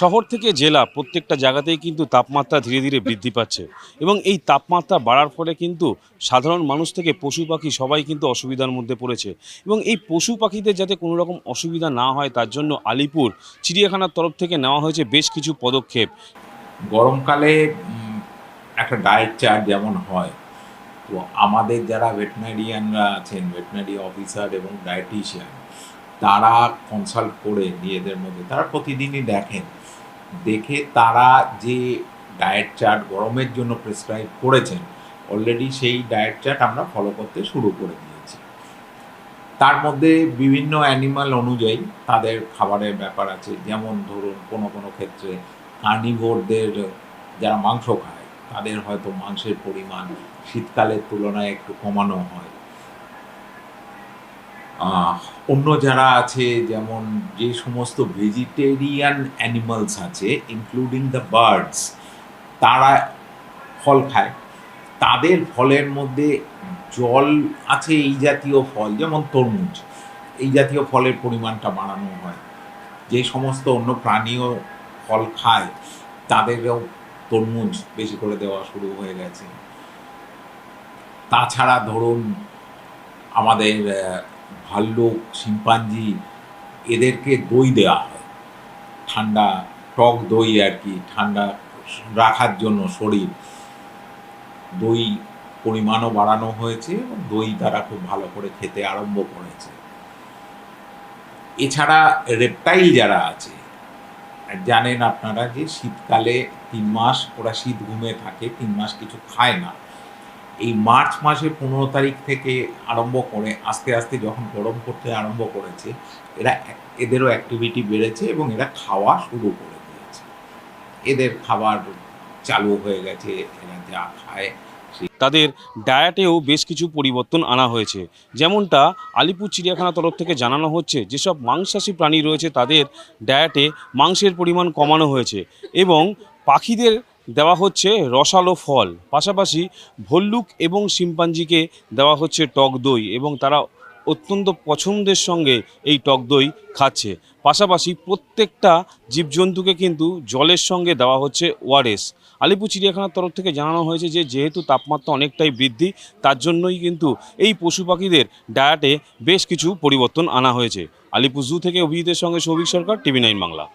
শহর থেকে জেলা প্রত্যেকটা জায়গাতেই কিন্তু তাপমাত্রা ধীরে ধীরে বৃদ্ধি পাচ্ছে এবং এই তাপমাত্রা বাড়ার ফলে কিন্তু সাধারণ মানুষ থেকে পশু পাখি সবাই কিন্তু অসুবিধার মধ্যে পড়েছে এবং এই পশু পাখিদের যাতে কোনো রকম অসুবিধা না হয় তার জন্য আলিপুর, চিড়িয়াখানার তরফ থেকে নেওয়া হয়েছে বেশ কিছু পদক্ষেপ। গরমকালে একটা ডায়েট চার্ট যেমন হয়, তো আমাদের যারা ভেটেনারিয়ানরা আছেন ভেটেনারি অফিসার এবং ডায়েটিশিয়ান তারা কনসাল্ট করে নিজেদের মধ্যে। তারা প্রতিদিনই দেখেন। দেখে তারা যে ডায়েট চার্ট গরমের জন্য প্রেসক্রাইব করেছেন অলরেডি সেই ডায়েট চার্ট আমরা ফলো করতে শুরু করে দিয়েছি। তার মধ্যে বিভিন্ন অ্যানিমাল অনুযায়ী তাদের খাবারের ব্যাপার আছে। যেমন ধরুন, কোনো কোনো ক্ষেত্রে কার্নিভোরদের যারা মাংস খায়, তাদের হয়তো মাংসের পরিমাণ শীতকালের তুলনায় একটু কমানো হয়। অন্য যারা আছে, যেমন যে সমস্ত ভেজিটেরিয়ান অ্যানিমালস আছে ইনক্লুডিং দ্য বার্ডস তারা ফল খায়। তাদের ফলের মধ্যে জল আছে এই জাতীয় ফল, যেমন তরমুজ। এই জাতীয় ফলের পরিমাণটা বাড়ানো হয়। যে সমস্ত অন্য প্রাণীও ফল খায় তাদেরও তরমুজ বেশি করে দেওয়া শুরু হয়ে গেছে। তাছাড়া ধরুন, আমাদের ভাল্লুক, শিম্পাঞ্জি, এদেরকে দই দেওয়া হয়। ঠান্ডা, টক দই আর কি, ঠান্ডা রাখার জন্য শরীর। দই পরিমাণও বাড়ানো হয়েছে এবং দই তারা খুব ভালো করে খেতে আরম্ভ করেছে। এছাড়া রেপটাইল যারা আছে, জানেন আপনারা যে শীতকালে তিন মাস ওরা শীত ঘুমে থাকে, তিন মাস কিছু খায় না। এই মার্চ মাসে পনেরো তারিখ থেকে আরম্ভ করে, আস্তে আস্তে যখন গরম করতে আরম্ভ করেছে, এরা এদেরও অ্যাক্টিভিটি বেড়েছে এবং এরা খাওয়া শুরু করে দিয়েছে। এদের খাবার চালু হয়ে গেছে, এরা যা খায় তাদের ডায়েটেও বেশ কিছু পরিবর্তন আনা হয়েছে। যেমনটা আলিপুর চিড়িয়াখানা তরফ থেকে জানানো হচ্ছে, যেসব মাংসাশী প্রাণী রয়েছে তাদের ডায়েটে মাংসের পরিমাণ কমানো হয়েছে এবং পাখিদের দেওয়া হচ্ছে রসালো ফল। পাশাপাশি ভল্লুক এবং শিম্পাঞ্জিকে দেওয়া হচ্ছে টক দই এবং তারা অত্যন্ত পছন্দের সঙ্গে এই টক দই খাচ্ছে। পাশাপাশি প্রত্যেকটা জীবজন্তুকে কিন্তু জলের সঙ্গে দেওয়া হচ্ছে ওআরএস। আলিপুর চিড়িয়াখানার তরফ থেকে জানানো হয়েছে যে, যেহেতু তাপমাত্রা অনেকটাই বৃদ্ধি, তার জন্যই কিন্তু এই পশু পাখিদের ডায়েটে বেশ কিছু পরিবর্তন আনা হয়েছে। আলিপুর জু থেকে অভিজিতের সঙ্গে সৌভিক সরকার, টিভি নাইন বাংলা।